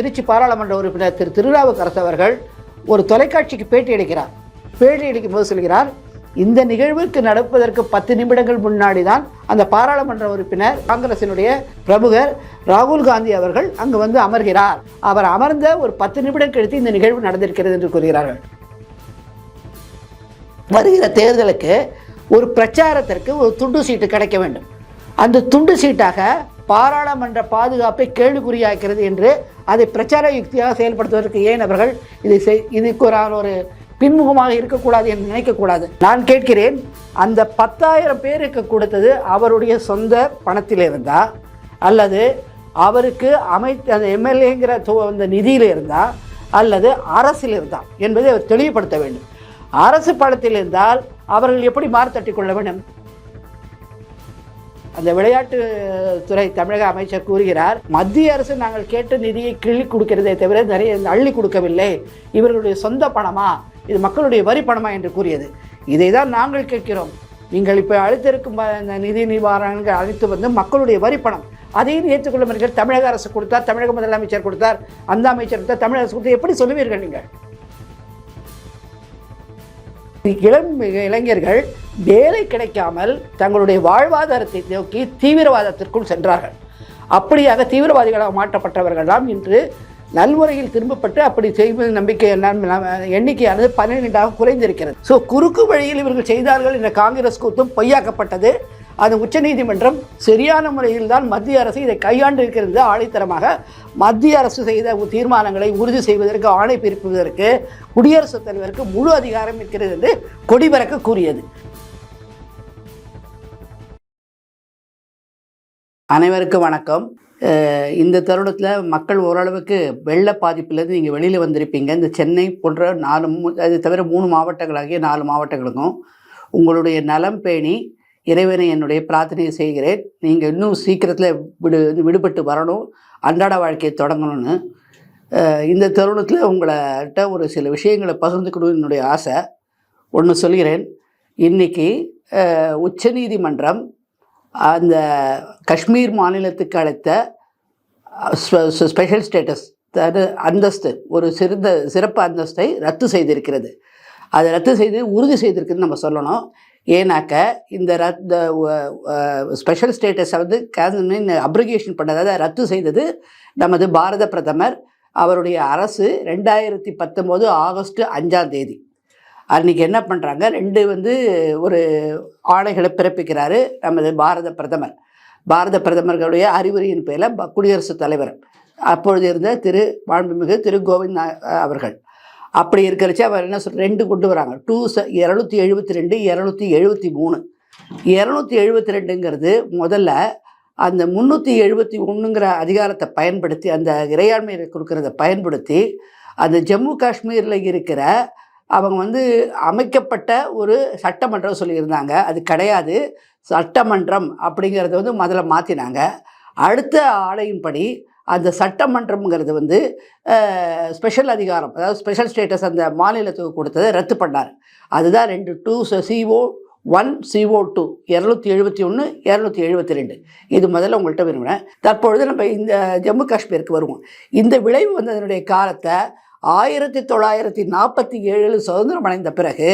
திருச்சி பாராளுமன்ற உறுப்பினர் திரு திருநாவுக்கரசு அவர்கள் ஒரு தொலைக்காட்சிக்கு பேட்டி அளிக்கிறார். பேட்டி அளிக்கும் போது சொல்கிறார் இந்த நிகழ்வுக்கு நடப்பதற்கு பத்து நிமிடங்கள் முன்னாடி தான் அந்த பாராளுமன்ற உறுப்பினர் காங்கிரசினுடைய பிரமுகர் ராகுல் காந்தி அவர்கள் அங்கு வந்து அமர்கிறார். அவர் அமர்ந்த ஒரு பத்து நிமிடம் கழித்து இந்த நிகழ்வு நடந்திருக்கிறது என்று கூறுகிறார்கள். வருகிற தேர்தலுக்கு ஒரு பிரச்சாரத்திற்கு ஒரு துண்டு சீட்டு கிடைக்க வேண்டும். அந்த துண்டு சீட்டாக பாராளுமன்ற பாதுகாப்பை கேள்விக்குறியாக்கிறது என்று அதை பிரச்சார யுக்தியாக செயல்படுத்துவதற்கு ஏன் அவர்கள் இதை செய் இதுக்கு ஒரு ஒரு பின்முகமாக இருக்கக்கூடாது என்று நினைக்கக்கூடாது. நான் கேட்கிறேன் அந்த பத்தாயிரம் பேருக்கு கொடுத்தது அவருடைய சொந்த பணத்தில் இருந்தா அல்லது அவருக்கு அமை அந்த எம்எல்ஏங்கிற அந்த நிதியில் இருந்தால் அல்லது அரசில் இருந்தா என்பதை அவர் தெளிவுபடுத்த வேண்டும். அரசு பணத்தில் இருந்தால் அவர்கள் எப்படி மாறு கொள்ள வேண்டும்? அந்த விளையாட்டு துறை தமிழக அமைச்சர் கூறுகிறார் மத்திய அரசு நாங்கள் கேட்ட நிதியை கிள்ளி கொடுக்கிறதே தவிர நிறைய அள்ளி கொடுக்கவில்லை. இவர்களுடைய சொந்த பணமா? இது மக்களுடைய வரி பணமா? என்று கூறியது. இதை தான் நாங்கள் கேட்கிறோம். நீங்கள் இப்போ அளித்திருக்கும் இந்த நிதி நிவாரணங்கள் அழைத்து வந்து மக்களுடைய வரி பணம். அதையும் ஏற்றுக்கொள்ள தமிழக அரசு கொடுத்தார் தமிழக முதலமைச்சர் கொடுத்தார். அந்த அமைச்சர் கொடுத்தார் தமிழக அரசு கொடுத்தார். எப்படி சொல்லுவீர்கள் நீங்கள்? இளம் இளைஞர்கள் வேலை கிடைக்காமல் தங்களுடைய வாழ்வாதாரத்தை நோக்கி தீவிரவாதத்திற்குள் சென்றார்கள். அப்படியாக தீவிரவாதிகளாக மாற்றப்பட்டவர்கள்லாம் இன்று நல்முறையில் திரும்பப்பட்டு அப்படி செய்வது நம்பிக்கை எண்ணிக்கையானது பன்னிரெண்டாக குறைந்திருக்கிறது. ஸோ குறுக்கு வழியில் இவர்கள் செய்தார்கள் என்ற காங்கிரஸ் கூத்தும் பொய்யாக்கப்பட்டது. அது உச்சநீதிமன்றம் சரியான முறையில் தான் மத்திய அரசு இதை கையாண்டு இருக்கிறது ஆணைத்தரமாக மத்திய அரசு செய்த தீர்மானங்களை உறுதி செய்வதற்கு ஆணை பிறப்புவதற்கு குடியரசுத் தலைவருக்கு முழு அதிகாரம் இருக்கிறது என்று கொடிபறக்க கூறியது. அனைவருக்கும் வணக்கம். இந்த தருணத்தில் மக்கள் ஓரளவுக்கு வெள்ள பாதிப்பிலேருந்து நீங்கள் வெளியில் வந்திருப்பீங்க. இந்த சென்னை போன்ற நாலு மூ- அது தவிர மூணு மாவட்டங்களாகிய நாலு மாவட்டங்களுக்கும் உங்களுடைய நலம் பேணி இறைவனை என்னுடைய பிரார்த்தனையை செய்கிறேன். நீங்கள் இன்னும் சீக்கிரத்தில் விடு விடுபட்டு வரணும். அன்றாட வாழ்க்கையை தொடங்கணும்னு. இந்த தருணத்தில் உங்கள்கிட்ட ஒரு சில விஷயங்களை பகிர்ந்துக்கணும்னு என்னுடைய ஆசை. ஒன்று சொல்கிறேன். இன்றைக்கி உச்சநீதிமன்றம் அந்த காஷ்மீர் மாநிலத்துக்கு அளித்த ஸ்பெஷல் ஸ்டேட்டஸ் அதாவது அந்தஸ்து ஒரு சிறந்த சிறப்பு அந்தஸ்தை ரத்து செய்திருக்கிறது. அதை ரத்து செய்து உறுதி செய்திருக்குன்னு நம்ம சொல்லணும். ஏன்னாக்க இந்த ரத் ஸ்பெஷல் ஸ்டேட்டஸை வந்து அப்ரிகேஷன் பண்ணது அதாவது ரத்து செய்தது நமது பாரத பிரதமர். அவருடைய அரசு ரெண்டாயிரத்தி பத்தொம்போது ஆகஸ்ட் அஞ்சாம் தேதி. அன்றைக்கி என்ன பண்ணுறாங்க ரெண்டு வந்து ஒரு ஆணைகளை பிறப்பிக்கிறாரு நமது பாரத பிரதமர். பாரத பிரதமர்களுடைய அறிவுரையின் பேரில் குடியரசுத் தலைவர். அப்பொழுது இருந்த திரு மாண்புமிகு திரு கோவிந்த் அவர்கள். அப்படி இருக்கிறச்சு அவர் என்ன சொல் ரெண்டு கொண்டு வராங்க. டூ ச இரநூத்தி எழுபத்தி ரெண்டு இரநூத்தி எழுபத்தி மூணு இரநூத்தி எழுபத்தி ரெண்டுங்கிறது முதல்ல அந்த முந்நூற்றி எழுபத்தி ஒன்றுங்கிற அதிகாரத்தை பயன்படுத்தி அந்த இறையாண்மையை கொடுக்கறத பயன்படுத்தி அந்த ஜம்மு காஷ்மீரில் இருக்கிற அவங்க வந்து அமைக்கப்பட்ட ஒரு சட்டமன்றம் சொல்லியிருந்தாங்க. அது கிடையாது. சட்டமன்றம் அப்படிங்கிறத வந்து முதல்ல மாற்றினாங்க அடுத்த ஆணையின்படி அந்த சட்டமன்றம்ங்கிறது வந்து ஸ்பெஷல் அதிகாரம் அதாவது ஸ்பெஷல் ஸ்டேட்டஸ் அந்த மாநிலத்துக்கு கொடுத்ததை ரத்து பண்ணார். அதுதான் ரெண்டு two C O one C O two இரநூத்தி எழுபத்தி ஒன்று இரநூத்தி எழுபத்தி ரெண்டு. இது முதல்ல உங்கள்கிட்ட விரும்பினேன். தற்பொழுது நம்ம இந்த ஜம்மு காஷ்மீருக்கு வருவோம். இந்த விளைவு வந்ததனுடைய காலத்தை ஆயிரத்தி தொள்ளாயிரத்தி நாற்பத்தி ஏழில் சுதந்திரம் அடைந்த பிறகு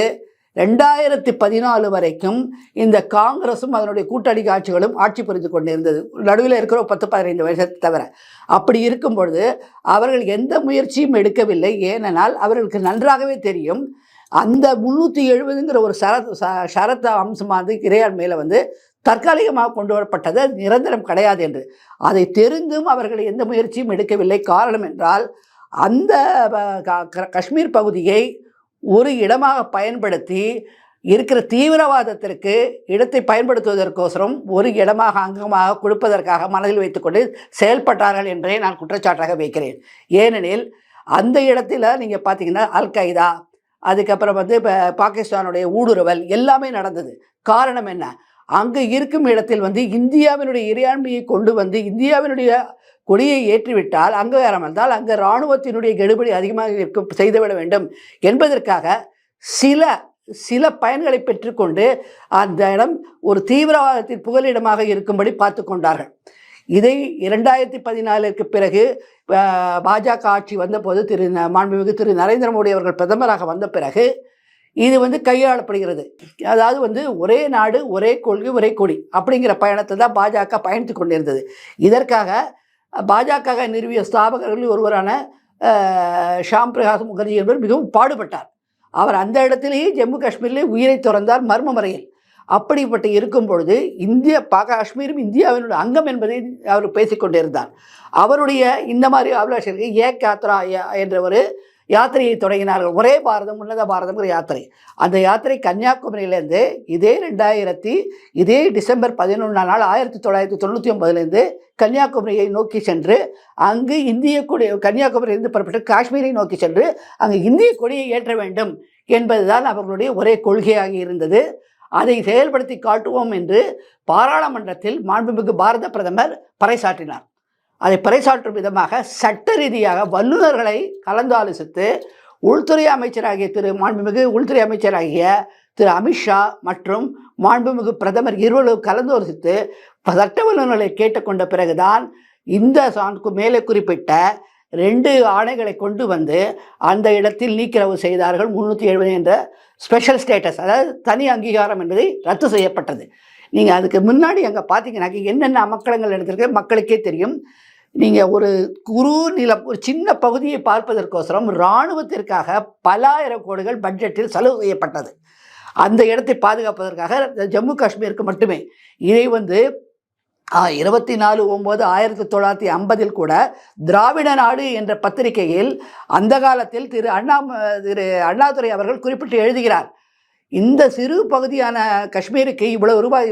ரெண்டாயிரத்தி பதினாலு வரைக்கும் இந்த காங்கிரஸும் அதனுடைய கூட்டணி ஆட்சிகளும் ஆட்சி புரிந்து கொண்டிருந்தது. நடுவில் இருக்கிற ஒரு பத்து பதினைந்து வருஷத்தை தவிர. அப்படி இருக்கும் பொழுது அவர்கள் எந்த முயற்சியும் எடுக்கவில்லை. ஏனென்றால் அவர்களுக்கு நன்றாகவே தெரியும். அந்த முந்நூற்றி எழுபதுங்கிற ஒரு சரத் ச- அம்சமானது அம்சமானது மேலே வந்து தற்காலிகமாக கொண்டு வரப்பட்டது. நிரந்தரம் கிடையாது என்று. அதை தெரிந்தும் அவர்கள் எந்த முயற்சியும் எடுக்கவில்லை. காரணம் என்றால் அந்த க- காஷ்மீர் பகுதியை ஒரு இடமாக பயன்படுத்தி இருக்கிற தீவிரவாதத்திற்கு இடத்தை பயன்படுத்துவதற்கோசரம் ஒரு இடமாக அங்கமாக கொடுப்பதற்காக மனதில் வைத்துக்கொண்டு செயல்பட்டார்கள் என்றே நான் குற்றச்சாட்டாக வைக்கிறேன். ஏனெனில் அந்த இடத்துல நீங்கள் பார்த்தீங்கன்னா அல் கைதா அதுக்கப்புறம் வந்து இப்போ பாகிஸ்தானுடைய ஊடுருவல் எல்லாமே நடந்தது. காரணம் என்ன? அங்கே இருக்கும் இடத்தில் வந்து இந்தியாவினுடைய இறையாண்மையை கொண்டு வந்து இந்தியாவினுடைய கொடியை ஏற்றிவிட்டால் அங்கீகாரம் வந்தால் அங்கு இராணுவத்தினுடைய கெடுபடி அதிகமாக இருக்கும் செய்துவிட வேண்டும் என்பதற்காக சில சில பயன்களை பெற்றுக்கொண்டு அந்த இடம் ஒரு தீவிரவாதத்தின் புகலிடமாக இருக்கும்படி பார்த்து கொண்டார்கள். இதை இரண்டாயிரத்தி பதினாலுக்கு பிறகு பாஜக ஆட்சி வந்தபோது திரு மாண்புமிகு திரு நரேந்திர மோடி அவர்கள் பிரதமராக வந்த பிறகு இது வந்து கையாளப்படுகிறது. அதாவது வந்து ஒரே நாடு ஒரே கொள்கை ஒரே கொடி அப்படிங்கிற பயணத்தை தான் பாஜக பயணித்து கொண்டிருந்தது. இதற்காக பாஜக நிறுவிய ஸ்தாபகர்களில் ஒருவரான ஷாம் பிரகாஷ் முகர்ஜி என்பவர் மிகவும் பாடுபட்டார். அவர் அந்த இடத்திலேயே ஜம்மு காஷ்மீரிலே உயிரை துறந்தார் மர்ம முறையில். அப்படிப்பட்டு இருக்கும் பொழுது இந்திய பா- காஷ்மீரும் இந்தியாவினுடைய அங்கம் என்பதை அவர் பேசிக்கொண்டிருந்தார் அவருடைய இந்த மாதிரி அபிலாஷருக்கு ஏ காத்ரா எ- என்ற ஒரு யாத்திரையை தொடங்கினார்கள். ஒரே பாரதம் உன்னத பாரதம்ங்கிற யாத்திரை. அந்த யாத்திரை கன்னியாகுமரியிலேருந்து இதே ரெண்டாயிரத்தி இதே டிசம்பர் பதினொன்றாம் நாள் ஆயிரத்தி தொள்ளாயிரத்தி தொண்ணூற்றி ஒன்பதுலேருந்து கன்னியாகுமரியை நோக்கி சென்று அங்கு இந்திய கொடி கன்னியாகுமரியிலிருந்து புறப்பட்டு காஷ்மீரை நோக்கி சென்று அங்கு இந்திய கொடியை ஏற்ற வேண்டும் என்பதுதான் அவர்களுடைய ஒரே கொள்கையாக இருந்தது. அதை செயல்படுத்தி காட்டுவோம் என்று பாராளுமன்றத்தில் மாண்புமிகு பாரத பிரதமர் பறைசாற்றினார். அதை பறைசாற்றும் விதமாக சட்ட ரீதியாக வல்லுநர்களை கலந்தாலோசித்து உள்துறை அமைச்சராகிய திரு மாண்புமிகு உள்துறை அமைச்சராகிய திரு அமித்ஷா மற்றும் மாண்புமிகு பிரதமர் இருவரும் கலந்தாலோசித்து சட்ட வல்லுநர்களை கேட்டுக்கொண்ட பிறகுதான் இந்த சான்கு மேலே குறிப்பிட்ட ரெண்டு ஆணைகளை கொண்டு வந்து அந்த இடத்தில் நீக்கிரவு செய்தார்கள் முந்நூற்றி எழுபது என்ற ஸ்பெஷல் ஸ்டேட்டஸ் அதாவது தனி அங்கீகாரம் என்பதை ரத்து செய்யப்பட்டது. நீங்கள் அதுக்கு முன்னாடி அங்கே பார்த்தீங்கன்னாக்க என்னென்ன அமக்கலங்கள் எடுத்திருக்கு மக்களுக்கே தெரியும். நீங்கள் ஒரு குறு நிலம் ஒரு சின்ன பகுதியை பார்ப்பதற்கோசரம் இராணுவத்திற்காக பலாயிரம் கோடிகள் பட்ஜெட்டில் செலவு செய்யப்பட்டது. அந்த இடத்தை பாதுகாப்பதற்காக ஜம்மு காஷ்மீருக்கு மட்டுமே. இதை வந்து இருபத்தி நாலு ஒம்பது ஆயிரத்தி தொள்ளாயிரத்தி ஐம்பதில் கூட திராவிட நாடு என்ற பத்திரிகையில் அந்த காலத்தில் திரு அண்ணா திரு அண்ணாதுரை அவர்கள் குறிப்பிட்டு எழுதுகிறார். இந்த சிறு பகுதியான காஷ்மீருக்கு இவ்வளவு ரூபாய்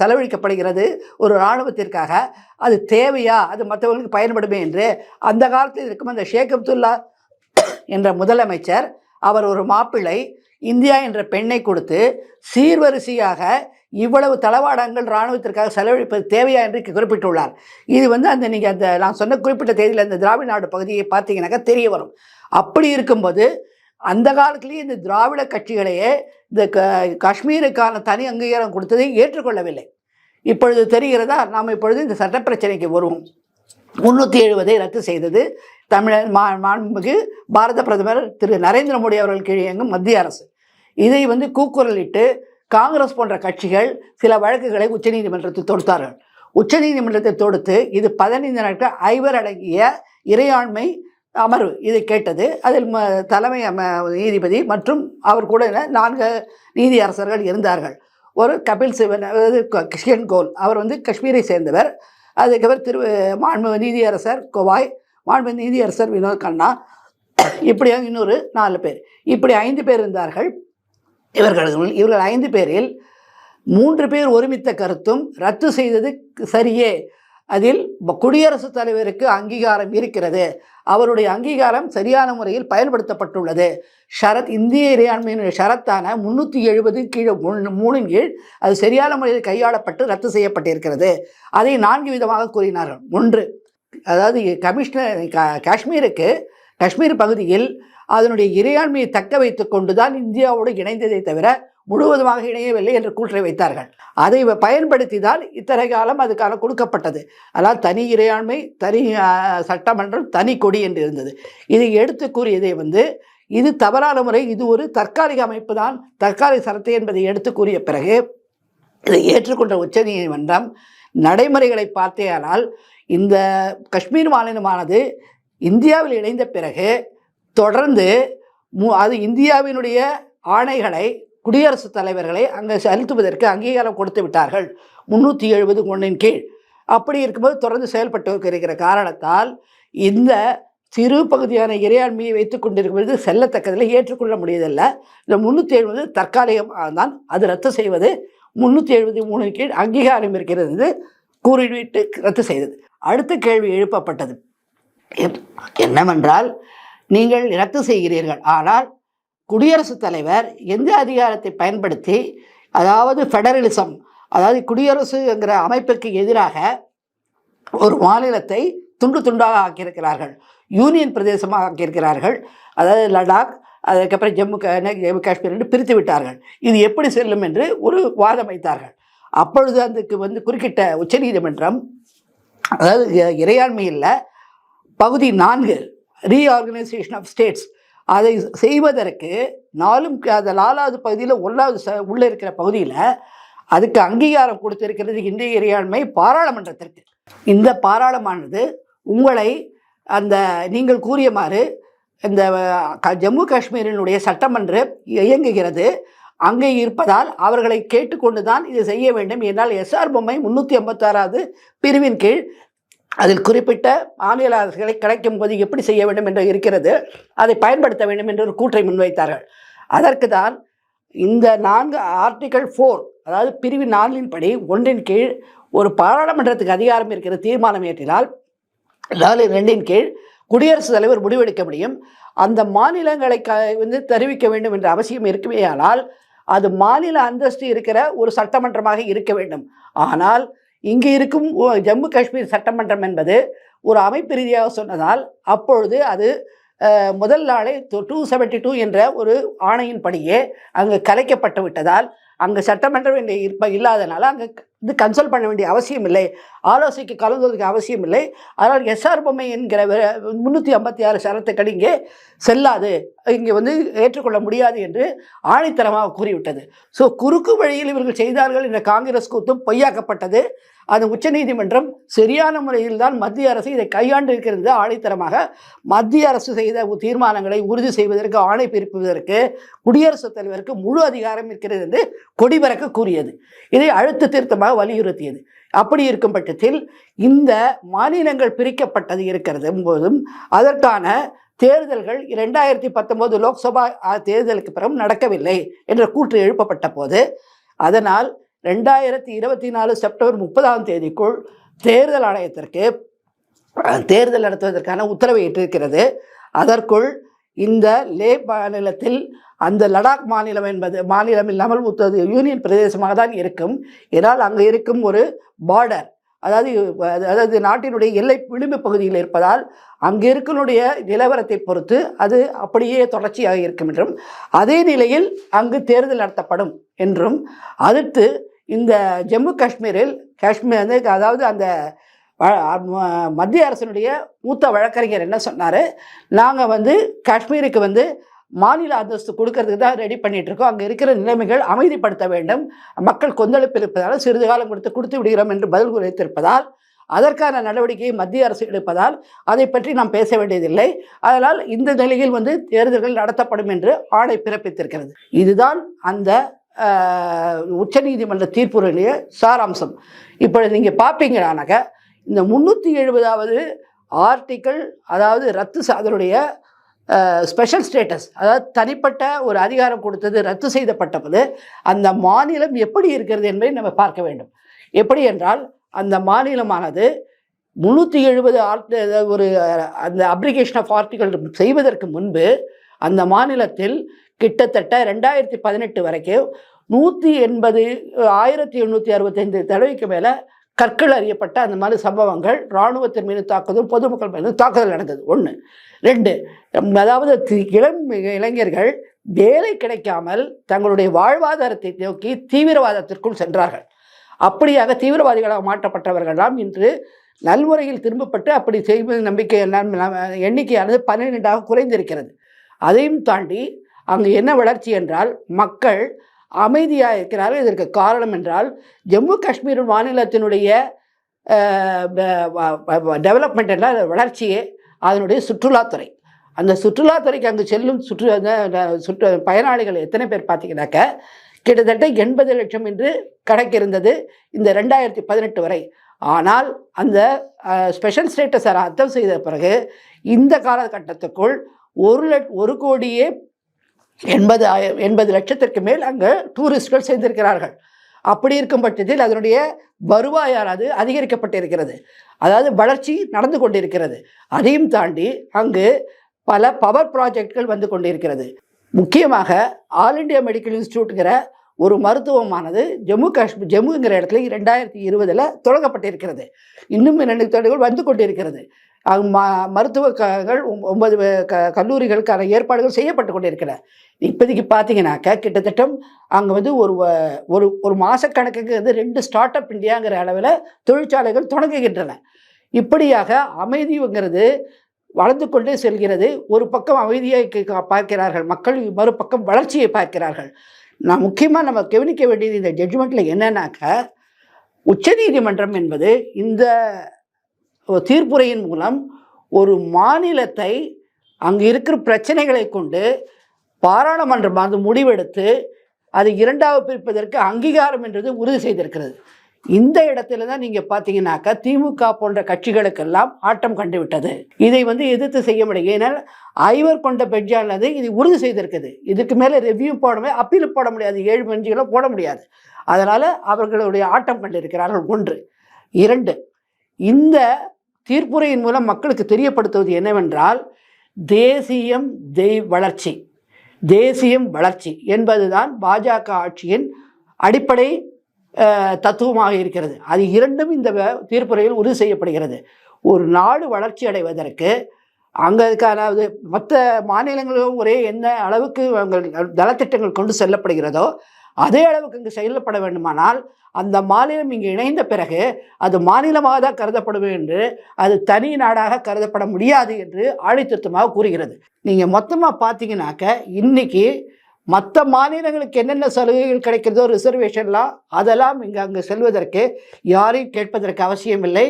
செலவழிக்கப்படுகிறது ஒரு இராணுவத்திற்காக. அது தேவையா? அது மற்றவர்களுக்கு பயன்படுமே என்று அந்த காலத்தில் இருக்கும் அந்த ஷேக் அப்துல்லா என்ற முதலமைச்சர் அவர் ஒரு மாப்பிள்ளை இந்தியா என்ற பெண்ணை கொடுத்து சீர்வரிசையாக இவ்வளவு தளவாடங்கள் இராணுவத்திற்காக செலவழிப்பது தேவையா என்று குறிப்பிட்டுள்ளார். இது வந்து அந்த நீங்கள் அந்த நான் சொன்ன குறிப்பிட்ட தேதியில் அந்த திராவிட நாடு பகுதியை பார்த்தீங்கன்னாக்கா தெரிய வரும். அப்படி இருக்கும்போது அந்த காலத்திலேயே இந்த திராவிட கட்சிகளையே இந்த க காஷ்மீருக்கான தனி அங்கீகாரம் கொடுத்ததை ஏற்றுக்கொள்ளவில்லை. இப்பொழுது தெரிகிறதா நாம் இப்பொழுது இந்த சட்ட பிரச்சனைக்கு வருவோம். முன்னூற்றி எழுபதை ரத்து செய்தது தமிழர் மா மாண்புமிகு பாரத பிரதமர் திரு நரேந்திர மோடி அவர்கள் கீழ் இயங்கும் மத்திய அரசு. இதை வந்து கூக்குரலிட்டு காங்கிரஸ் போன்ற கட்சிகள் சில வழக்குகளை உச்சநீதிமன்றத்தில் தொடுத்தார்கள். உச்சநீதிமன்றத்தை தொடுத்து இது பதினைந்து நாட்கள் ஐவர் அடங்கிய இறையாண்மை அமர்வு இதை கேட்டது. அதில் ம தலைமை அம நீதிபதி மற்றும் அவர் கூட நான்கு நீதியரசர்கள் இருந்தார்கள். ஒரு கபில் சிவன் அதாவது கிஷன் கோல். அவர் வந்து காஷ்மீரை சேர்ந்தவர். அதுக்கப்புறம் திரு மாண்பு நீதியரசர் கோவாய் மாண்பு நீதியரசர் வினோத் கண்ணா. இப்படியாக இன்னொரு நாலு பேர். இப்படி ஐந்து பேர் இருந்தார்கள். இவர்கள் இவர்கள் ஐந்து பேரில் மூன்று பேர் ஒருமித்த கருத்தும் ரத்து செய்தது சரியே. அதில் குடியரசுத் தலைவருக்கு அங்கீகாரம் இருக்கிறது. அவருடைய அங்கீகாரம் சரியான முறையில் பயன்படுத்தப்பட்டுள்ளது. ஷரத் இந்திய இறையாண்மையினுடைய ஷரத்தான முந்நூற்றி எழுபது கீழே மூணு- மூணின் கீழ் அது சரியான முறையில் கையாளப்பட்டு ரத்து செய்யப்பட்டிருக்கிறது. அதை நான்கு விதமாக கூறினார்கள். ஒன்று அதாவது கமிஷனர் கா- காஷ்மீருக்கு காஷ்மீர் பகுதியில் அதனுடைய இறையாண்மையை தக்க வைத்து கொண்டுதான் இந்தியாவோடு இணைந்ததை தவிர முழுவதுமாக இணையவில்லை என்று கூற்றை வைத்தார்கள். அதை வ- பயன்படுத்திதான் இத்தனை காலம் அதுக்கான கொடுக்கப்பட்டது. அதாவது தனி இறையாண்மை தனி சட்டமன்றம் தனி கொடி என்று இருந்தது. இதை எடுத்து கூறியதை வந்து இது தவறான முறை இது ஒரு தற்காலிக அமைப்பு தான் தற்காலிக சரத்தை என்பதை எடுத்து கூறிய பிறகு இதை ஏற்றுக்கொண்ட உச்சநீதிமன்றம் நடைமுறைகளை பார்த்தேயானால் இந்த காஷ்மீர் மாநிலமானது இந்தியாவில் இணைந்த பிறகு தொடர்ந்து மு- அது இந்தியாவினுடைய ஆணைகளை குடியரசுத் தலைவர்களை அங்கே செலுத்துவதற்கு அங்கீகாரம் கொடுத்து விட்டார்கள். முந்நூற்றி எழுபது ஒன்றின் கீழ். அப்படி இருக்கும்போது தொடர்ந்து செயல்பட்டு இருக்கிற காரணத்தால் இந்த சிறு பகுதியான இறையாண்மையை வைத்துக் கொண்டிருக்கிறது செல்லத்தக்கதில் ஏற்றுக்கொள்ள முடியதில்லை இந்த முந்நூற்றி எழுபது தற்காலிகமாக தான் அது ரத்து செய்வது முந்நூற்றி எழுபது மூணு கீழ் அங்கீகாரம் இருக்கிறது கூறிவிட்டு ரத்து செய்தது. அடுத்த கேள்வி எழுப்பப்பட்டது. என்னவென்றால் நீங்கள் ரத்து செய்கிறீர்கள். ஆனால் குடியரசுத் தலைவர் எந்த அதிகாரத்தை பயன்படுத்தி அதாவது ஃபெடரலிசம் அதாவது குடியரசுங்கிற அமைப்பிற்கு எதிராக ஒரு மாநிலத்தை துண்டு துண்டாக ஆக்கியிருக்கிறார்கள் யூனியன் பிரதேசமாக ஆக்கியிருக்கிறார்கள் அதாவது லடாக் அதுக்கப்புறம் ஜம்மு கா- ஜம்மு காஷ்மீர் என்று பிரித்து விட்டார்கள். இது எப்படி செல்லும் என்று ஒரு வாதம் வைத்தார்கள். அப்பொழுது அதுக்கு வந்து குறுக்கிட்ட உச்சநீதிமன்றம் அதாவது இ- இறையாண்மை இல்லை பகுதி நான்கு ரீஆர்கனைசேஷன் ஆஃப் ஸ்டேட்ஸ் அதை செய்வதற்கு நாலும் அந்த நாலாவது பகுதியில் ஒன்றாவது ச உள்ளே இருக்கிற பகுதியில் அதுக்கு அங்கீகாரம் கொடுத்திருக்கிறது இந்திய இறையாண்மை பாராளுமன்றத்திற்கு. இந்த பாராளுமானது உங்களை அந்த நீங்கள் கூறியமாறு இந்த க- ஜம்மு காஷ்மீரினுடைய சட்டமன்றம் இயங்குகிறது. அங்கே இருப்பதால் அவர்களை கேட்டுக்கொண்டு தான் இது செய்ய வேண்டும். என்றால் எஸ்ஆர் பொம்மை முந்நூற்றி ஐம்பத்தாறாவது பிரிவின் கீழ் அதில் குறிப்பிட்ட மாநில அரசுகளை கிடைக்கும் போது எப்படி செய்ய வேண்டும் என்று இருக்கிறது அதை பயன்படுத்த வேண்டும் என்று ஒரு கூற்றை முன்வைத்தார்கள். அதற்கு தான் இந்த நான்கு ஆர்டிகல் ஃபோர் அதாவது பிரிவு நான்கின் படி ஒன்றின் கீழ் ஒரு பாராளுமன்றத்துக்கு அதிகாரம் இருக்கிற தீர்மானம் ஏற்றினால் நாலு ரெண்டின் கீழ் குடியரசுத் தலைவர் முடிவெடுக்க முடியும். அந்த மாநிலங்களை க வந்து தெரிவிக்க வேண்டும் என்ற அவசியம் இருக்குமேயானால் அது மாநில அந்தஸ்து இருக்கிற ஒரு சட்டமன்றமாக இருக்க வேண்டும். ஆனால் இங்கே இருக்கும் ஜம்மு காஷ்மீர் சட்டமன்றம் என்பது ஒரு அமைப்பு ரீதியாக சொன்னதால் அப்பொழுது அது முதல் நாளே டூ செவன்டி டூ என்ற ஒரு ஆணையின்படியே அங்கு கலைக்கப்பட்டு விட்டதால் அங்கு சட்டமன்றம் என்று இருப்ப இல்லாதனால அங்கே இது கன்சல்ட் பண்ண வேண்டிய அவசியம் இல்லை. ஆலோசனைக்கு கலந்துவதற்கு அவசியம் இல்லை. அதனால் எஸ்ஆர் பொம்மை என்கிற முந்நூற்றி ஐம்பத்தி ஆறு சரத்துக்கள் இங்கே செல்லாது. இங்கே வந்து ஏற்றுக்கொள்ள முடியாது என்று ஆணித்தரமாக கூறிவிட்டது. ஸோ குறுக்கு வழியில் இவர்கள் செய்தார்கள் என்ற காங்கிரஸ் கூத்தும் பொய்யாக்கப்பட்டது. அது உச்சநீதிமன்றம் சரியான முறையில் தான் மத்திய அரசு இதை கையாண்டு இருக்கிறது ஆணைத்தரமாக மத்திய அரசு செய்த தீர்மானங்களை உறுதி செய்வதற்கு ஆணை பிறப்புவதற்கு குடியரசுத் தலைவருக்கு முழு அதிகாரம் இருக்கிறது என்று கொடிபறக்க கூறியது. இதை அழுத்த திருத்தமாக வலியுறுத்தியது. அப்படி இருக்கும் பட்சத்தில் இந்த மாநிலங்கள் பிரிக்கப்பட்டது இருக்கிறது போதும் அதற்கான தேர்தல்கள் இரண்டாயிரத்தி பத்தொன்பது லோக்சபா தேர்தலுக்கு பிறகு நடக்கவில்லை என்ற கூற்று எழுப்பப்பட்ட போது அதனால் ரெண்டாயிரத்தி இருபத்தி நாலு செப்டம்பர் முப்பதாம் தேதிக்குள் தேர்தல் ஆணையத்திற்கு தேர்தல் நடத்துவதற்கான உத்தரவை இட்டிருக்கிறது. அதற்குள் இந்த லே மாநிலத்தில் அந்த லடாக் மாநிலம் என்பது மாநிலம் இல்லாமல் முத்தது யூனியன் பிரதேசமாக தான் இருக்கும். ஏனால் அங்கே இருக்கும் ஒரு பார்டர் அதாவது அதாவது நாட்டினுடைய எல்லை விளிம்பு பகுதியில் இருப்பதால் அங்கே இருக்கனுடைய நிலவரத்தை பொறுத்து அது அப்படியே தொடர்ச்சியாக இருக்கும் என்றும் அதே நிலையில் அங்கு தேர்தல் நடத்தப்படும் என்றும் அடுத்து இந்த ஜம்மு காஷ்மீரில் காஷ்மீர் வந்து அதாவது அந்த மத்திய அரசினுடைய மூத்த வழக்கறிஞர் என்ன சொன்னார்? நாங்கள் வந்து காஷ்மீருக்கு வந்து மாநில அந்தஸ்து கொடுக்கறதுக்கு தான் ரெடி பண்ணிட்டு இருக்கோம் அங்கே இருக்கிற நிலைமைகள் அமைதிப்படுத்த வேண்டும். மக்கள் கொந்தளிப்பு இருப்பதால் சிறிது காலம் கொடுத்து கொடுத்து விடுகிறோம் என்று பதில் குறைத்திருப்பதால் அதற்கான நடவடிக்கையை மத்திய அரசு எடுப்பதால் அதை பற்றி நாம் பேச வேண்டியதில்லை. அதனால் இந்த நிலையில் வந்து தேர்தல்கள் நடத்தப்படும் என்று ஆணை பிறப்பித்திருக்கிறது. இதுதான் அந்த உச்சநீதிமன்ற தீர்ப்புடைய சாராம்சம். இப்போ நீங்கள் பார்ப்பீங்கன்னாக்க இந்த முந்நூற்றி எழுபதாவது ஆர்டிக்கல் அதாவது ரத்து அதனுடைய ஸ்பெஷல் ஸ்டேட்டஸ் அதாவது தனிப்பட்ட ஒரு அதிகாரம் கொடுத்தது ரத்து செய்யப்பட்டபோது அந்த மாநிலம் எப்படி இருக்கிறது என்பதை நம்ம பார்க்க வேண்டும். எப்படி என்றால் அந்த மாநிலமானது முந்நூற்றி எழுபது ஆர்ட் ஒரு அந்த அப்ளிகேஷன் ஆஃப் ஆர்டிகல் செய்வதற்கு முன்பு அந்த மாநிலத்தில் கிட்டத்தட்ட ரெண்டாயிரத்தி பதினெட்டு வரைக்கும் நூற்றி எண்பது ஆயிரத்தி எண்ணூற்றி அறுபத்தைந்து தடவைக்கு மேலே கற்கள் அறியப்பட்ட அந்த மாதிரி சம்பவங்கள் இராணுவத்தின் மீது தாக்குதல் பொதுமக்கள் மீது தாக்குதல் நடந்தது. ஒன்று ரெண்டு அதாவது தி- இளம் இளைஞர்கள் வேலை கிடைக்காமல் தங்களுடைய வாழ்வாதாரத்தை நோக்கி தீவிரவாதத்திற்குள் சென்றார்கள். அப்படியாக தீவிரவாதிகளாக மாற்றப்பட்டவர்கள்லாம் இன்று நல்முறையில் திரும்பப்பட்டு அப்படி செய்வது நம்பிக்கை எண்ணிக்கையானது பன்னிரெண்டாக குறைந்திருக்கிறது. அதையும் தாண்டி அங்கு என்ன வளர்ச்சி என்றால் மக்கள் அமைதியாக இருக்கிறார்கள். இதற்கு காரணம் என்றால் ஜம்மு காஷ்மீர் மாநிலத்தினுடைய டெவலப்மெண்ட் என்றால் வளர்ச்சியே அதனுடைய சுற்றுலாத்துறை அந்த சுற்றுலாத்துறைக்கு அங்கு செல்லும் சுற்று சுற்று பயனாளிகள் எத்தனை பேர் பார்த்தீங்கன்னாக்க கிட்டத்தட்ட எண்பது லட்சம் என்று கணக்கிருந்தது இந்த ரெண்டாயிரத்தி பதினெட்டு வரை. ஆனால் அந்த ஸ்பெஷல் ஸ்டேட்டஸை ரத்தம் செய்த பிறகு இந்த காலகட்டத்துக்குள் ஒரு லட் ஒரு கோடியே எண்பது ஆயிரம் எண்பது லட்சத்திற்கு மேல் அங்கே டூரிஸ்ட்கள் சேர்ந்திருக்கிறார்கள். அப்படி இருக்கும் பட்சத்தில் அதனுடைய வருவாயானது அதிகரிக்கப்பட்டிருக்கிறது. அதாவது வளர்ச்சி நடந்து கொண்டிருக்கிறது. அதையும் தாண்டி அங்கு பல பவர் ப்ராஜெக்ட்கள் வந்து கொண்டிருக்கிறது. முக்கியமாக ஆல் இண்டியா மெடிக்கல் இன்ஸ்டியூட்டுங்கிற ஒரு மருத்துவமானது ஜம்மு காஷ்மீர் ஜம்முங்கிற இடத்துல ரெண்டாயிரத்தி இருபதில் தொடங்கப்பட்டிருக்கிறது. இன்னும் இரண்டு தொடர்கள் வந்து கொண்டிருக்கிறது. மருத்துவர்கள் ஒன்பது க கல்லூரிகளுக்கான ஏற்பாடுகள் செய்யப்பட்டு கொண்டிருக்கின்றன இப்போதைக்கு பார்த்தீங்கன்னாக்க கிட்டத்தட்ட அங்கே வந்து ஒரு ஒரு ஒரு மாதக்கணக்குக்கு வந்து ரெண்டு ஸ்டார்ட் அப் இந்தியாங்கிற அளவில் தொழிற்சாலைகள் தொடங்குகின்றன. இப்படியாக அமைதிங்கிறது வளர்ந்து கொண்டே செல்கிறது. ஒரு பக்கம் அமைதியை பார்க்கிறார்கள் மக்கள் மறுபக்கம் வளர்ச்சியை பார்க்கிறார்கள். நான் முக்கியமாக நம்ம கவனிக்க வேண்டியது இந்த ஜட்ஜ்மெண்ட்டில் என்னன்னாக்க உச்சநீதிமன்றம் என்பது இந்த தீர்ப்புரையின் மூலம் ஒரு மாநிலத்தை அங்கு இருக்கிற பிரச்சனைகளை கொண்டு பாராளுமன்றம் அது முடிவெடுத்து அது இரண்டாவது பிரிப்பதற்கு அங்கீகாரம் என்றது உறுதி செய்திருக்கிறது. இந்த இடத்துல தான் நீங்கள் பார்த்தீங்கன்னாக்கா திமுக போன்ற கட்சிகளுக்கெல்லாம் ஆட்டம் கண்டுவிட்டது. இதை வந்து எதிர்த்து செய்ய முடியும் ஏன்னால் ஐவர் கொண்ட பெஞ்சானது இது உறுதி செய்திருக்குது. இதுக்கு மேலே ரிவ்யூ போடவே அப்பீல் போட முடியாது. ஏழு பெஞ்சுகளை போட முடியாது. அதனால் அவர்களுடைய ஆட்டம் கண்டிருக்கிறார்கள் ஒன்று. இரண்டு இந்த தீர்ப்புரையின் மூலம் மக்களுக்கு தெரியப்படுத்துவது என்னவென்றால் தேசியம் தெய் வளர்ச்சி தேசியம் வளர்ச்சி என்பதுதான் பாஜக ஆட்சியின் அடிப்படை தத்துவமாக இருக்கிறது. அது இரண்டும் இந்த வ- தீர்ப்புரையில் உறுதி செய்யப்படுகிறது. ஒரு நாடு வளர்ச்சி அடைவதற்கு அங்கே அதாவது மற்ற மாநிலங்களும் ஒரே என்ன அளவுக்கு அவங்கள் நலத்திட்டங்கள் கொண்டு செல்லப்படுகிறதோ அதே அளவுக்கு இங்கு செயல்பட வேண்டுமானால் அந்த மாநிலம் இங்கு இணைந்த பிறகு அது மாநிலமாக தான் கருதப்படும் என்று அது தனி நாடாக கருதப்பட முடியாது என்று ஆழித்திருத்தமாக கூறுகிறது. நீங்கள் மொத்தமாக பார்த்தீங்கன்னாக்க இன்னைக்கு மற்ற மாநிலங்களுக்கு என்னென்ன சலுகைகள் கிடைக்கிறதோ ரிசர்வேஷன்லாம் அதெல்லாம் இங்கே அங்கே செல்வதற்கு யாரையும் கேட்பதற்கு அவசியம் இல்லை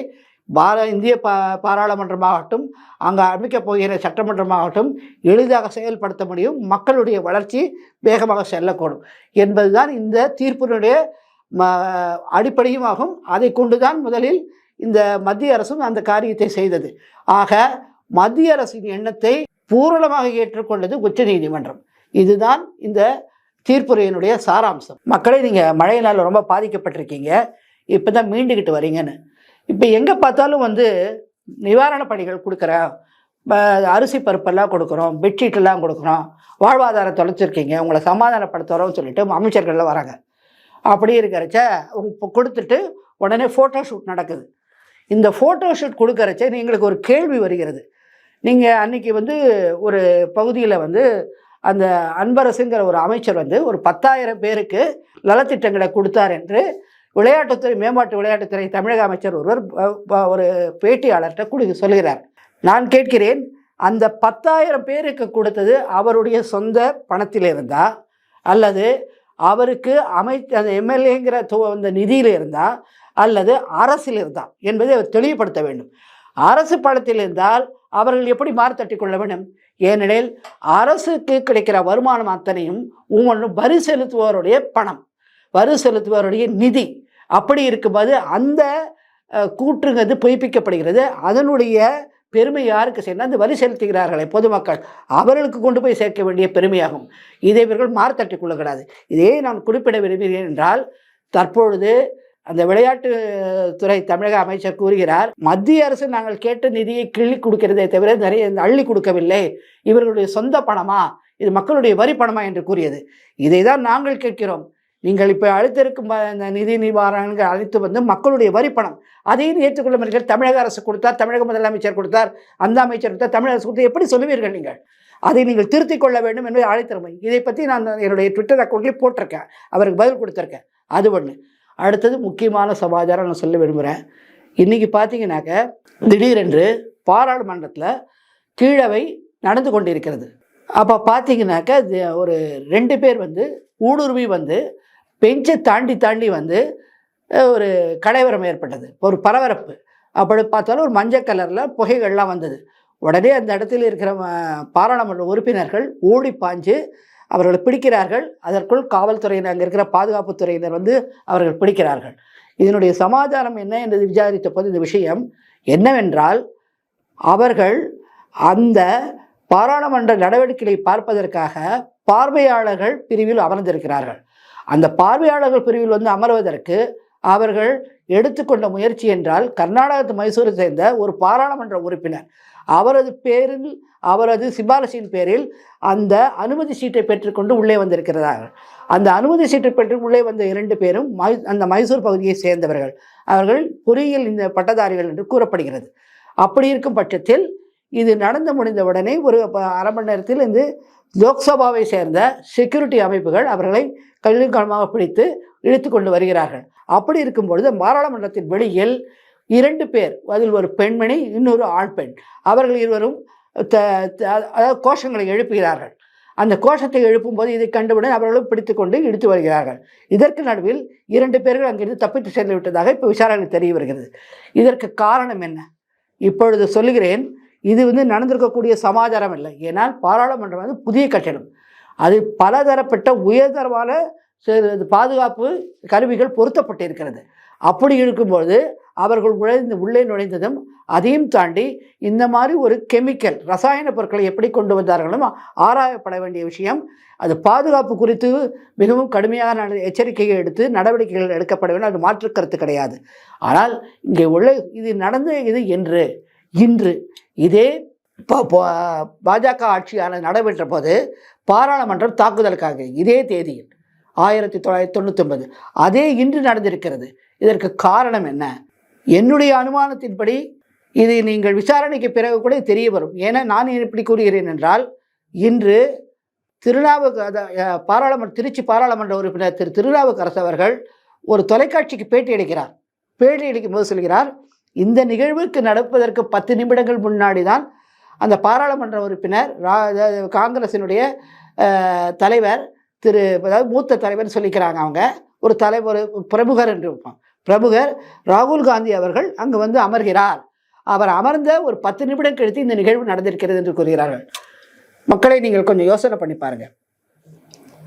பார இந்திய பா பாராளுமன்றமாகட்டும் அங்கு அமைக்கப் போகிற சட்டமன்றமாகட்டும் எளிதாக செயல்படுத்த முடியும். மக்களுடைய வளர்ச்சி வேகமாக செல்லக்கூடும் என்பதுதான் இந்த தீர்ப்பினுடைய ம அடிப்படையும் ஆகும் அதை கொண்டுதான் முதலில் இந்த மத்திய அரசும் அந்த காரியத்தை செய்தது. ஆக மத்திய அரசின் எண்ணத்தை பூரணமாக ஏற்றுக்கொண்டது உச்சநீதிமன்றம் இதுதான் இந்த தீர்ப்புரையினுடைய சாராம்சம். மக்களை நீங்கள் மழையினால் ரொம்ப பாதிக்கப்பட்டிருக்கீங்க. இப்போ தான் மீண்டுக்கிட்டு வரீங்கன்னு. இப்போ எங்கே பார்த்தாலும் வந்து நிவாரணப் பணிகள் கொடுக்குறோம் ப- அரிசி பருப்பெல்லாம் கொடுக்குறோம் பெட்ஷீட்டெல்லாம் கொடுக்குறோம். வாழ்வாதாரம் தொலைச்சிருக்கீங்க உங்களை சமாதானப்படுத்துகிறோம்னு சொல்லிட்டு அமைச்சர்கள்லாம் வராங்க. அப்படி இருக்கிறச்ச இப்போ கொடுத்துட்டு உடனே ஃபோட்டோ ஷூட் நடக்குது. இந்த ஃபோட்டோ ஷூட் கொடுக்குறச்ச எங்களுக்கு ஒரு கேள்வி வருகிறது. நீங்கள் அன்றைக்கி வந்து ஒரு பகுதியில் வந்து அந்த அன்பரசுங்கிற ஒரு அமைச்சர் வந்து ஒரு பத்தாயிரம் பேருக்கு நலத்திட்டங்களை கொடுத்தார் என்று விளையாட்டுத்துறை மேம்பாட்டு விளையாட்டுத்துறை தமிழக அமைச்சர் ஒருவர் ஒரு பேட்டியாளர்கிட்ட குடி சொல்கிறார் நான் கேட்கிறேன் அந்த பத்தாயிரம் பேருக்கு கொடுத்தது அவருடைய சொந்த பணத்தில் இருந்தா அல்லது அவருக்கு அமை அந்த எம்எல்ஏங்கிற அந்த நிதியில் இருந்தா அல்லது அரசில் இருந்தா என்பதை அவர் தெளிவுபடுத்த வேண்டும். அரசு பணத்தில் இருந்தால் அவர்கள் எப்படி மாறுதட்டி கொள்ள வேண்டும்? ஏனெனில் அரசுக்கு கிடைக்கிற வருமானம் அத்தனையும் ஒவ்வொன்றும் வரி செலுத்துவோருடைய பணம் வரி செலுத்துவோருடைய நிதி. அப்படி இருக்கும்போது அந்த கூற்றுங்கிறது பொய்ப்பிக்கப்படுகிறது. அதனுடைய பெருமை யாருக்கு சேர்ந்தால் அந்த வரி செலுத்துகிறார்களே பொதுமக்கள். அவர்களுக்கு கொண்டு போய் சேர்க்க வேண்டிய பெருமையாகும். இதை இவர்கள் மார்த்தட்டி கொள்ளக்கூடாது இதையே நான் குறிப்பிட விரும்புகிறேன் என்றால் தற்பொழுது அந்த விளையாட்டு துறை தமிழக அமைச்சர் கூறுகிறார் மத்திய அரசு நாங்கள் கேட்ட நிதியை கிள்ளி கொடுக்கிறதே தவிர நிறைய அள்ளி கொடுக்கவில்லை. இவர்களுடைய சொந்த பணமா? இது மக்களுடைய வரி பணமா? என்று கூறியது. இதை தான் நாங்கள் கேட்கிறோம். நீங்கள் இப்போ அளித்திருக்கும் இந்த நிதி நிவாரணங்கள் அழைத்து வந்து மக்களுடைய வரி பணம் அதையும் ஏற்றுக்கொள்ள மாட்டீர்கள் தமிழக அரசு கொடுத்தார் தமிழக முதலமைச்சர் கொடுத்தார் அந்த அமைச்சர் கொடுத்தார் தமிழக அரசு கொடுத்தார் எப்படி சொல்லுவீர்கள் நீங்கள்? அதை நீங்கள் திருத்திக் கொள்ள வேண்டும் என்பதை அழைத்திருமை. இதை பற்றி நான் என்னுடைய ட்விட்டர் அக்கௌண்ட்லேயே போட்டிருக்கேன். அவருக்கு பதில் கொடுத்துருக்கேன். அது ஒன்று அடுத்தது முக்கியமான சமாச்சாரம் நான் சொல்ல விரும்புகிறேன் இன்றைக்கி பார்த்தீங்கன்னாக்க திடீரென்று பாராளுமன்றத்தில் கீழவை நடந்து கொண்டிருக்கிறது. அப்போ பார்த்தீங்கன்னாக்க இது ஒரு ரெண்டு பேர் வந்து ஊடுருவி வந்து பெஞ்சை தாண்டி தாண்டி வந்து ஒரு கலைவரம் ஏற்பட்டது. ஒரு பரபரப்பு. அப்படி பார்த்தாலும் ஒரு மஞ்சள் கலரில் புகைகள்லாம் வந்தது. உடனே அந்த இடத்தில் இருக்கிற பாராளுமன்ற உறுப்பினர்கள் ஓடி பாஞ்சு அவர்களை பிடிக்கிறார்கள். அதற்குள் காவல்துறையினர் அங்கே இருக்கிற பாதுகாப்புத்துறையினர் வந்து அவர்கள் பிடிக்கிறார்கள். இதனுடைய சமாதானம் என்ன என்று விசாரித்த போது இந்த விஷயம் என்னவென்றால் அவர்கள் அந்த பாராளுமன்ற நடவடிக்கைகளை பார்ப்பதற்காக பார்வையாளர்கள் பிரிவில் அமர்ந்திருக்கிறார்கள். அந்த பார்வையாளர்கள் பிரிவில் வந்து அமர்வதற்கு அவர்கள் எடுத்துக்கொண்ட முயற்சி என்றால் கர்நாடகத்து மைசூரை சேர்ந்த ஒரு பாராளுமன்ற உறுப்பினர். அவரது பேரில் அவரது சிபாரிசின் பேரில் அந்த அனுமதி சீட்டை பெற்றுக்கொண்டு உள்ளே வந்திருக்கிறார்கள் அந்த அனுமதி சீட்டை பெற்று உள்ளே வந்த இரண்டு பேரும் மை அந்த மைசூர் பகுதியை சேர்ந்தவர்கள். அவர்கள் பொறியியல் இந்த பட்டதாரிகள் என்று கூறப்படுகிறது. அப்படி இருக்கும் பட்சத்தில் இது நடந்து முடிந்த உடனே ஒரு அரை மணி நேரத்தில் இந்த லோக்சபாவை சேர்ந்த செக்யூரிட்டி அமைப்புகள் அவர்களை கல்விக்காலமாக பிடித்து இழுத்து கொண்டு வருகிறார்கள். அப்படி இருக்கும் பொழுது பாராளுமன்றத்தின் வெளியில் இரண்டு பேர் அதில் ஒரு பெண்மணி இன்னொரு ஆண் பெண். அவர்கள் இருவரும் த அதாவது கோஷங்களை எழுப்புகிறார்கள். அந்த கோஷத்தை எழுப்பும்போது இதை கண்டவுடன் அவர்களும் பிடித்துக்கொண்டு இழுத்து வருகிறார்கள். இதற்கு நடுவில் இரண்டு பேர்கள் அங்கிருந்து தப்பித்து சென்று விட்டதாக இப்போ விசாரணை தெரிய வருகிறது. இதற்கு காரணம் என்ன? இப்பொழுது சொல்லுகிறேன் இது வந்து நடந்திருக்கக்கூடிய சமாச்சாரம் இல்லை. ஏன்னால் பாராளுமன்றம் வந்து புதிய கட்டிடம். அது பலதரப்பட்ட உயர்தரமான பாதுகாப்பு கருவிகள் பொருத்தப்பட்டிருக்கிறது. அப்படி இருக்கும்போது அவர்கள் நுழைந்து உள்ளே நுழைந்ததும் அதையும் தாண்டி இந்த மாதிரி ஒரு கெமிக்கல் ரசாயன பொருட்களை எப்படி கொண்டு வந்தார்களும் ஆராயப்பட வேண்டிய விஷயம். அது பாதுகாப்பு குறித்து மிகவும் கடுமையான எச்சரிக்கையை எடுத்து நடவடிக்கைகள் எடுக்கப்பட வேண்டும். அது மாற்று கருத்து கிடையாது. ஆனால் இங்கே உள்ள இது நடந்த இது என்று இன்று இதே இப்போ பாஜக ஆட்சியான நடைபெற்ற போது பாராளுமன்றம் தாக்குதலுக்காக இதே தேதியில் ஆயிரத்தி தொள்ளாயிரத்தி தொண்ணூத்தொன்பது. அதே இன்று நடந்திருக்கிறது. இதற்கு காரணம் என்ன? என்னுடைய அனுமானத்தின்படி இது நீங்கள் விசாரணைக்கு பிறகு கூட தெரிய வரும். ஏன்னா நான் எப்படி கூறுகிறேன் என்றால் இன்று திருநாவுக்கு பாராளுமன்ற திருச்சி பாராளுமன்ற உறுப்பினர் திரு திருநாவுக்கரசு அவர்கள் ஒரு தொலைக்காட்சிக்கு பேட்டி அளிக்கிறார் பேட்டி அளிக்கும் போது சொல்கிறார் இந்த நிகழ்வுக்கு நடப்பதற்கு பத்து நிமிடங்கள் முன்னாடி தான் அந்த பாராளுமன்ற உறுப்பினர் ரா- அதாவது காங்கிரசினுடைய தலைவர் திரு அதாவது மூத்த தலைவர் சொல்லிக்கிறாங்க அவங்க. ஒரு தலைவர் பிரமுகர் என்று பிரமுகர் ராகுல் காந்தி அவர்கள் அங்கு வந்து அமர்கிறார். அவர் அமர்ந்த ஒரு பத்து நிமிடம் கழித்து இந்த நிகழ்வு நடந்திருக்கிறது என்று கூறுகிறார்கள். மக்களை நீங்கள் கொஞ்சம் யோசனை பண்ணி பாருங்க.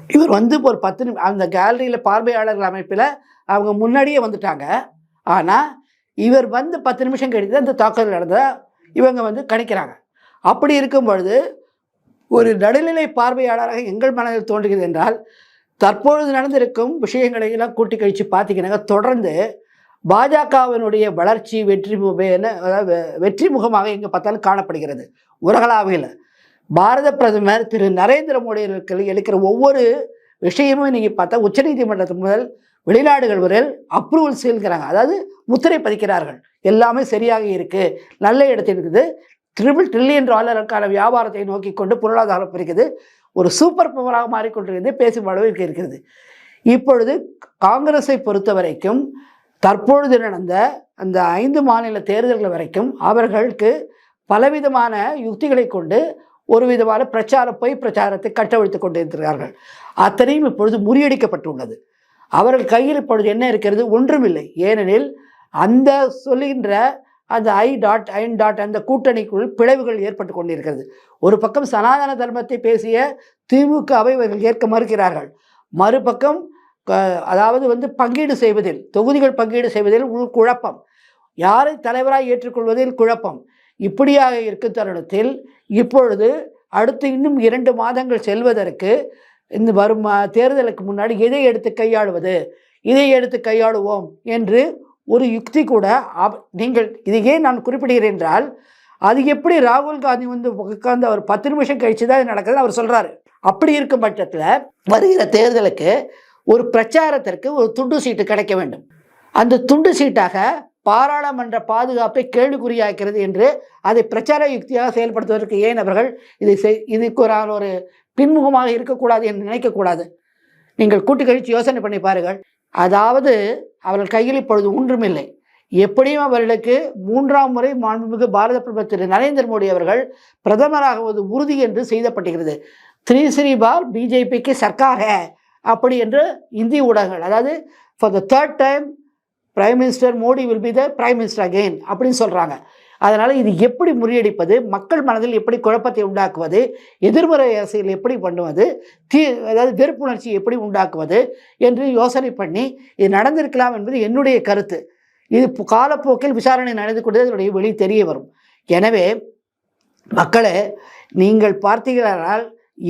இவர் வந்து ஒரு பத்து நிமி அந்த கேலரியில் பார்வையாளர்கள் அமைப்பில் அவங்க முன்னாடியே வந்துட்டாங்க. ஆனால் இவர் வந்து பத்து நிமிஷம் கழித்து அந்த தாக்குதல் நடந்ததை இவங்க வந்து கணிக்கிறாங்க. அப்படி இருக்கும் பொழுது ஒரு நடுநிலை பார்வையாளராக எங்கள் மனதில் தோன்றுகிறது என்றால் தற்பொழுது நடந்திருக்கும் விஷயங்களை எல்லாம் கூட்டி கழித்து பார்த்தீங்கன்னா தொடர்ந்து பாஜகவினுடைய வளர்ச்சி வெற்றி என்ன அதாவது வெற்றி முகமாக எங்கே பார்த்தாலும் காணப்படுகிறது. உலகளாவில் பாரத பிரதமர் திரு நரேந்திர மோடியர்கள் எடுக்கிற ஒவ்வொரு விஷயமும் நீங்கள் பார்த்தா உச்சநீதிமன்றத்து முதல் வெளிநாடுகள் வரையில் அப்ரூவல் செய்கிறாங்க அதாவது முத்திரை பதிக்கிறார்கள். எல்லாமே சரியாக இருக்குது நல்ல இடத்தில் இருக்குது. ட்ரிபிள் ட்ரில்லியன் டாலருக்கான வியாபாரத்தை நோக்கி கொண்டு பொருளாதாரம் இருக்குது ஒரு சூப்பர் பவராக மாறிக்கொண்டிருக்கிறது. பேசும் அளவிற்கு இருக்கிறது. இப்பொழுது காங்கிரஸை பொறுத்த வரைக்கும் தற்பொழுது நடந்த அந்த ஐந்து மாநில தேர்தல்கள் வரைக்கும் அவர்களுக்கு பலவிதமான யுக்திகளை கொண்டு ஒரு விதமான பிரச்சார பொய் பிரச்சாரத்தை கட்டவிழ்த்து கொண்டிருக்கிறார்கள். அத்தனையும் இப்பொழுது முறியடிக்கப்பட்டுள்ளது. அவர்கள் கையில் இப்பொழுது என்ன இருக்கிறது? ஒன்றுமில்லை. ஏனெனில் அந்த சொல்லுகின்ற அந்த ஐ டாட் ஐன் டாட் அந்த கூட்டணிக்குள் பிளவுகள் ஏற்பட்டு கொண்டிருக்கிறது. ஒரு பக்கம் சனாதன தர்மத்தை பேசிய திமுகவை இவர்கள் ஏற்க மறுக்கிறார்கள். மறுபக்கம் அதாவது வந்து பங்கீடு செய்வதில் தொகுதிகள் பங்கீடு செய்வதில் உள் குழப்பம். யாரை தலைவராக ஏற்றுக்கொள்வதில் குழப்பம். இப்படியாக இருக்கும் தருணத்தில் இப்பொழுது அடுத்து இன்னும் இரண்டு மாதங்கள் செல்வதற்கு இந்த வரும் தேர்தலுக்கு முன்னாடி இதை எடுத்து கையாளுவது இதை எடுத்து கையாளுவோம் என்று ஒரு யுக்தி கூட நீங்கள் இதை ஏன் நான் குறிப்பிடுகிறேன் என்றால் அது எப்படி ராகுல் காந்தி வந்து உட்கார்ந்து அவர் பத்து நிமிஷம் கழிச்சு தான் இது நடக்குதுன்னு அவர் சொல்கிறாரு அப்படி இருக்கும் பட்சத்தில் வருகிற தேர்தலுக்கு ஒரு பிரச்சாரத்திற்கு ஒரு துண்டு சீட்டு கிடைக்க வேண்டும். அந்த துண்டு சீட்டாக பாராளுமன்ற பாதுகாப்பை கேள்விக்குறியாக்கிறது என்று அதை பிரச்சார யுக்தியாக செயல்படுத்துவதற்கு ஏன் அவர்கள் இதை செய் இதுக்கு ஒரு ஒரு பின்முகமாக இருக்கக்கூடாது என்று நினைக்கக்கூடாது? நீங்கள் கூட்டு கழித்து யோசனை பண்ணி பாருங்கள். அதாவது அவர்கள் கையில் இப்பொழுது ஒன்றுமில்லை. எப்படியும் அவர்களுக்கு மூன்றாம் முறை மாண்புமிகு பாரத பிரதமர் திரு நரேந்திர மோடி அவர்கள் பிரதமராகுவது உறுதி என்று செய்தப்பட்டுகிறது த்ரீ ஸ்ரீ பிஜேபிக்கு சர்க்காக அப்படி என்று இந்திய ஊடகங்கள் அதாவது for the third time prime minister Modi will be the prime minister again அப்படின்னு சொல்கிறாங்க அதனால் இது எப்படி முறியடிப்பது மக்கள் மனதில் எப்படி குழப்பத்தை உண்டாக்குவது எதிர்மறை அரசியல் எப்படி பண்ணுவது தீ அதாவது வெறுப்புணர்ச்சி எப்படி உண்டாக்குவது என்று யோசனை பண்ணி இது நடந்திருக்கலாம் என்பது என்னுடைய கருத்து. இது காலப்போக்கில் விசாரணை நடந்து கொண்டு அதனுடைய வெளி தெரிய வரும். எனவே மக்களே நீங்கள் பார்த்தீர்களானால்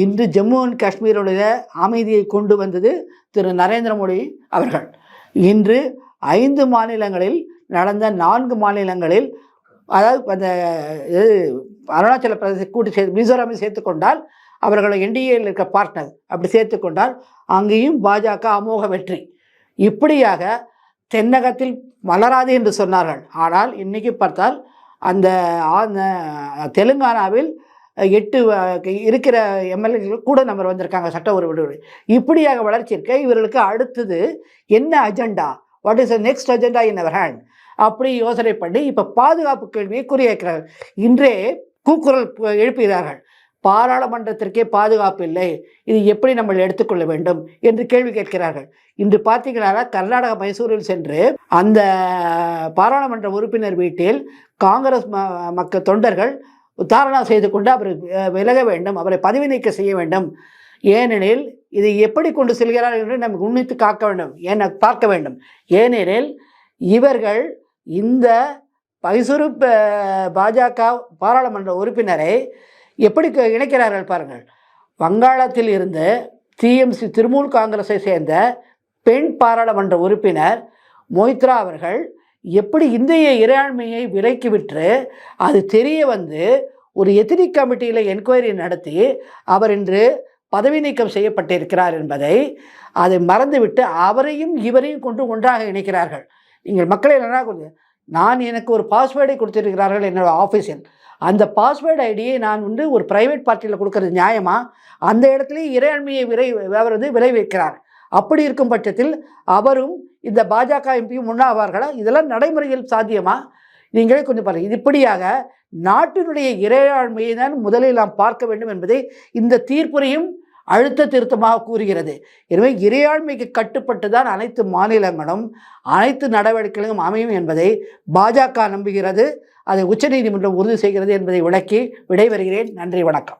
இன்று ஜம்மு அண்ட் காஷ்மீருடைய அமைதியை கொண்டு வந்தது திரு. நரேந்திர மோடி அவர்கள். இன்று ஐந்து மாநிலங்களில் நடந்த நான்கு மாநிலங்களில் அதாவது அந்த இது அருணாச்சல பிரதேச கூட்டு சேர்த்து மிசோராமை சேர்த்துக்கொண்டால் அவர்களை என்டிஏயில் இருக்க பார்ட்னர் அப்படி சேர்த்துக்கொண்டால் அங்கேயும் பாஜக அமோக வெற்றி. இப்படியாக தென்னகத்தில் வளராது என்று சொன்னார்கள். ஆனால் இன்றைக்கி பார்த்தால் அந்த தெலுங்கானாவில் எட்டு இருக்கிற எம்எல்ஏக்கள் கூட நம்பர் வந்திருக்காங்க சட்ட உறுப்பினர்கள் இப்படியாக வளர்ச்சி இருக்க இவர்களுக்கு அடுத்தது என்ன agenda what is the next agenda in our hand அப்படி யோசனை பண்ணி இப்போ பாதுகாப்பு கேள்வியை குறியேற்கிறார்கள் இன்றே கூக்குரல் எழுப்புகிறார்கள் பாராளுமன்றத்திற்கே பாதுகாப்பு இல்லை. இது எப்படி நம்ம எடுத்துக்கொள்ள வேண்டும் என்று கேள்வி கேட்கிறார்கள். இன்று பார்த்தீங்கன்னா கர்நாடக மைசூரில் சென்று அந்த பாராளுமன்ற உறுப்பினர் வீட்டில் காங்கிரஸ் ம மக்கள் தொண்டர்கள் தாரணா செய்து கொண்டு அவர் விலக வேண்டும் அவரை பதவி நீக்கம் செய்ய வேண்டும். ஏனெனில் இதை எப்படி கொண்டு செல்கிறார்கள் என்று நமக்கு உன்னித்து காக்க வேண்டும். என பார்க்க வேண்டும். ஏனெனில் இவர்கள் இந்த மைசூரு பாஜக பாராளுமன்ற உறுப்பினரை எப்படி க- இணைக்கிறார்கள் பாருங்கள். வங்காளத்தில் இருந்து டிஎம்சி திரிணாமுல் காங்கிரஸை சேர்ந்த பெண் பாராளுமன்ற உறுப்பினர் மொய்த்ரா அவர்கள் எப்படி இந்திய இறையாண்மையை விலைக்கு விற்று அது தெரிய வந்து ஒரு எத்தினிக் கமிட்டியில் என்கொயரி நடத்தி அவர் இன்று பதவி நீக்கம் செய்யப்பட்டிருக்கிறார் என்பதை அதை மறந்துவிட்டு அவரையும் இவரையும் கொண்டு ஒன்றாக இணைக்கிறார்கள். நீங்கள் மக்களை என்ன கொஞ்சம் நான் எனக்கு ஒரு பாஸ்வேர்டை கொடுத்துருக்கிறார்கள் என்னோட ஆஃபீஸில் அந்த பாஸ்வேர்டு ஐடியை நான் வந்து ஒரு ப்ரைவேட் பார்ட்டியில் கொடுக்கறது நியாயமா? அந்த இடத்துலயே இறையாண்மையை விரை அவர் வந்து விளைவிக்கிறார். அப்படி இருக்கும் பட்சத்தில் அவரும் இந்த பாஜக எம்பியும் முன்னாவார்களா இதெல்லாம் நடைமுறையில் சாத்தியமா? நீங்களே கொஞ்சம் பாருங்கள் இது இப்படியாக நாட்டினுடைய இறையாண்மையை தான் முதலில் நாம் பார்க்க வேண்டும் என்பதை இந்த தீர்ப்புரையும் அழுத்த திருத்தமாக கூறுகிறது. எனவே இறையாண்மைக்கு கட்டுப்பட்டு தான் அனைத்து மாநிலங்களும் அனைத்து நடவடிக்கைகளும் அமையும் என்பதை பாஜக நம்புகிறது. அதை உச்சநீதிமன்றம் உறுதி செய்கிறது என்பதை விளக்கி விடைபெறுகிறேன். நன்றி வணக்கம்.